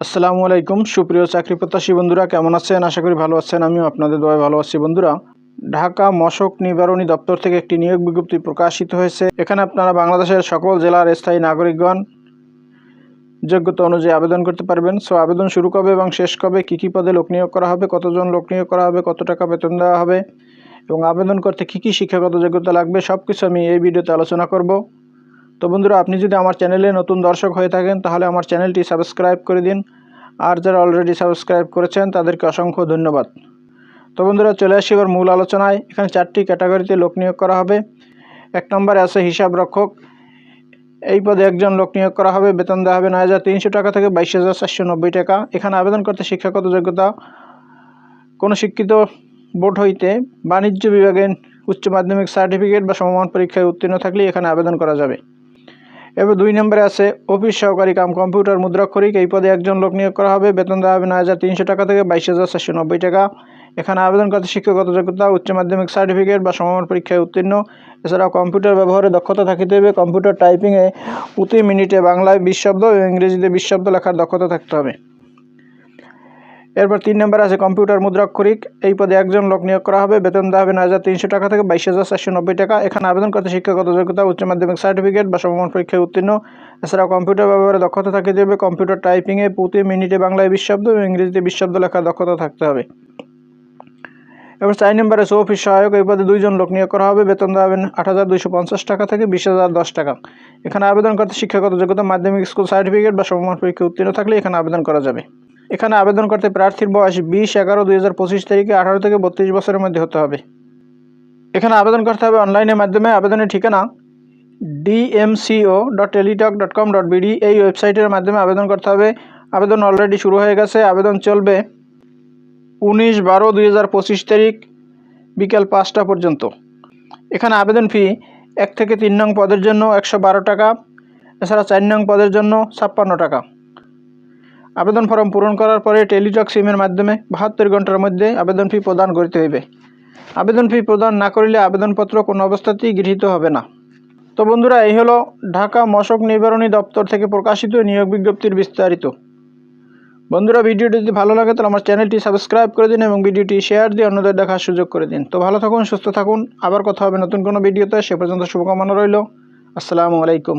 আসসালামু আলাইকুম। সুপ্রিয় চাকরি প্রত্যাশী বন্ধুরা, কেমন আছেন? আশা করি ভালো আছেন। আমিও আপনাদের দোয়ায় ভালো আছি বন্ধুরা। ঢাকা মশক নিবারণী দপ্তর থেকে একটি নিয়োগ বিজ্ঞপ্তি প্রকাশিত হয়েছে। এখানে আপনারা বাংলাদেশের সকল জেলার স্থায়ী নাগরিকগণ যোগ্যতা অনুযায়ী আবেদন করতে পারবেন। সো, আবেদন শুরু কবে এবং শেষ কবে, কী কী পদে লোক নিয়োগ করা হবে, কতজন লোক নিয়োগ করা হবে, কত টাকা বেতন দেওয়া হবে এবং আবেদন করতে কী কী শিক্ষাগত যোগ্যতা লাগবে সব কিছু আমি এই ভিডিওতে আলোচনা করব। তো বন্ধুরা, আপনি যদি আমার চ্যানেলে নতুন দর্শক হয়ে থাকেন, তাহলে আমার চ্যানেলটি সাবস্ক্রাইব করে দিন। আর যারা অলরেডি সাবস্ক্রাইব করেছেন, তাদেরকে অসংখ্য ধন্যবাদ। তো বন্ধুরা, চলে আসি এবার মূল আলোচনায়। এখানে চারটি ক্যাটাগরিতে লোক নিয়োগ করা হবে। এক নম্বরে আছে হিসাব রক্ষক। এই পদে একজন লোক নিয়োগ করা হবে। বেতন দেওয়া হবে নয় হাজার তিনশো টাকা থেকে বাইশ হাজার চারশো নব্বই টাকা। এখানে আবেদন করতে শিক্ষাগত যোগ্যতা কোনো শিক্ষিত বোর্ড হইতে বাণিজ্য বিভাগের উচ্চ মাধ্যমিক সার্টিফিকেট বা সমমান পরীক্ষায় উত্তীর্ণ থাকলে এখানে আবেদন করা যাবে। এবার দুই নম্বরে আছে, অফিস সহকারী কাম কম্পিউটার মুদ্রাক্ষরিক এই পদে একজন লোক নিয়োগ করা হবে। বেতন দেওয়া হবে নয় হাজার তিনশো টাকা থেকে বাইশ হাজার চারশো নব্বই টাকা। এখানে আবেদন করতে শিক্ষাগত যোগ্যতা উচ্চ মাধ্যমিক সার্টিফিকেট বা সমমান পরীক্ষায় উত্তীর্ণ। এছাড়াও কম্পিউটার ব্যবহারে দক্ষতা থাকিতে হবে কম্পিউটার টাইপিংয়ে প্রতি মিনিটে বাংলায় বিশ শব্দ এবং ইংরেজিতে বিশ শব্দ লেখার দক্ষতা থাকতে হবে। এরপর তিন নম্বর আছে কম্পিউটার মুদ্রাক্ষরিক। এই পদে একজন লোক নিয়োগ করা হবে। বেতন দেওয়া হবে নয় হাজার তিনশো টাকা থেকে বাইশ হাজার চারশো নব্বই টাকা। এখানে আবেদন করতে শিক্ষাগত যোগ্যতা উচ্চ মাধ্যমিক সার্টিফিকেট বা সমমান পরীক্ষায় উত্তীর্ণ। এছাড়াও কম্পিউটার ব্যবহারে দক্ষতা থাকিতে হবে। কম্পিউটার টাইপিংয়ে প্রতি মিনিটে বাংলায় বিশ্বব্দ এবং ইংরেজিতে বিশ শব্দ লেখার দক্ষতা থাকতে হবে। এবার চার নম্বরে অফিস সহায়ক। এই পদে দুইজন লোক নিয়োগ করা হবে। বেতন দেওয়া হবে আট হাজার দুইশো পঞ্চাশ টাকা থেকে বিশ হাজার দশ টাকা। এখানে আবেদন করতে শিক্ষাগত যোগ্যতা মাধ্যমিক স্কুল সার্টিফিকেট বা সমমান পরীক্ষা উত্তীর্ণ থাকলে এখানে আবেদন করা যাবে। এখানে আবেদন করতে প্রার্থীর বয়স বিশ, এগারো, দুই হাজার পঁচিশ তারিখে আঠারো থেকে বত্রিশ বছরের মধ্যে হতে হবে। এখানে আবেদন করতে হবে অনলাইনের মাধ্যমে। আবেদনের ঠিকানা DMCO dot Teletalk dot com dot BD এই ওয়েবসাইটের মাধ্যমে আবেদন করতে হবে। আবেদন অলরেডি শুরু হয়ে গেছে। আবেদন চলবে উনিশ বারো, দুই হাজার পঁচিশ তারিখ বিকেল পাঁচটা পর্যন্ত। এখানে আবেদন ফি এক থেকে তিন নং পদের জন্য একশো বারো টাকা, এছাড়া চার নং পদের জন্য ছাপ্পান্ন টাকা। আবেদন ফর্ম পূরণ করার পরে টেলিটক সিমের মাধ্যমে বাহাত্তর ঘণ্টার মধ্যে আবেদন ফি প্রদান করতে হইবে। আবেদন ফি প্রদান না করিলে আবেদনপত্র কোনো অবস্থাতেই গৃহীত হবে না। তো বন্ধুরা, এই হলো ঢাকা মশক নিবারণী দপ্তর থেকে প্রকাশিত নিয়োগ বিজ্ঞপ্তির বিস্তারিত। বন্ধুরা, ভিডিওটি যদি ভালো লাগে, তাহলে আমার চ্যানেলটি সাবস্ক্রাইব করে দিন এবং ভিডিওটি শেয়ার দিয়ে অন্যদের দেখার সুযোগ করে দিন। তো ভালো থাকুন, সুস্থ থাকুন। আবার কথা হবে নতুন কোনো ভিডিওতে। সে পর্যন্ত শুভকামনা রইল। আসসালামু আলাইকুম।